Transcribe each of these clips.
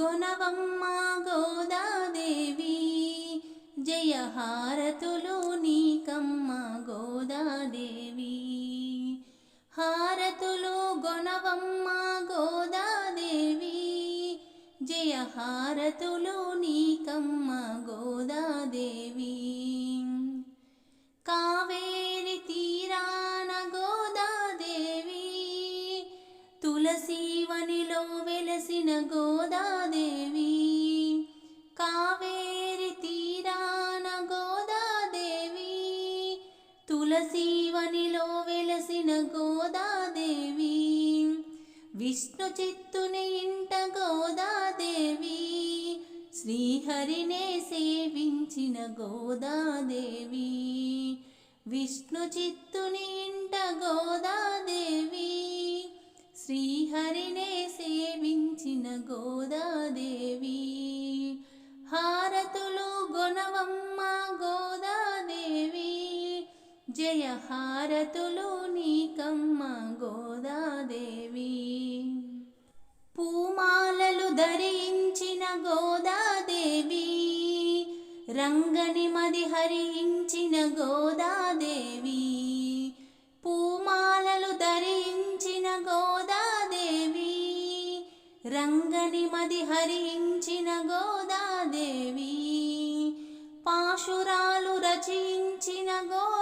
గుణవమ్మ గోదాదేవి జయ హారతులు నీకమ్మ గోదాదేవి. హారతులు గుణవమ్మ గోదాదేవి జయ హారతులు నీకమ్మ గోదాదేవి. కావేరి తీరాన గోదాదేవి తులసీవనిలో వెలసిన గో తులసీవనిలో వెలసిన గోదాదేవి. విష్ణు చిత్తుని ఇంట గోదాదేవి. శ్రీహరినే సేవించిన గోదాదేవి. విష్ణు చిత్తుని ఇంట గోదా జయ హారతులు నీకమ్మ గోదాదేవి. పూమాలలు ధరించిన గోదాదేవి రంగని మది హరించిన గోదాదేవి. పూమాలలు ధరించిన గోదాదేవి రంగని మది హరించిన గోదాదేవి. పాశురాలు రచించిన గో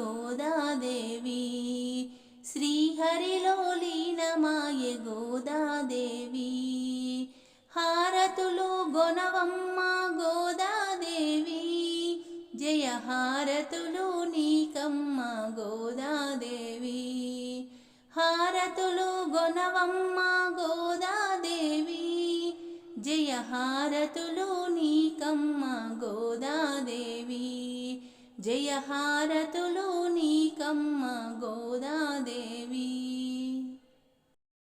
గోదాదేవి. శ్రీహరిలో లీనమాయ గోదాదేవి. హారతులు గొనవమ్మ గోదాదేవి. జయ హారతులు నీకమ్మ గోదాదేవి. హారతులు గొనవమ్మ గోదాదేవి. జయ హారతులు నీకమ్మ గో జయహారతులు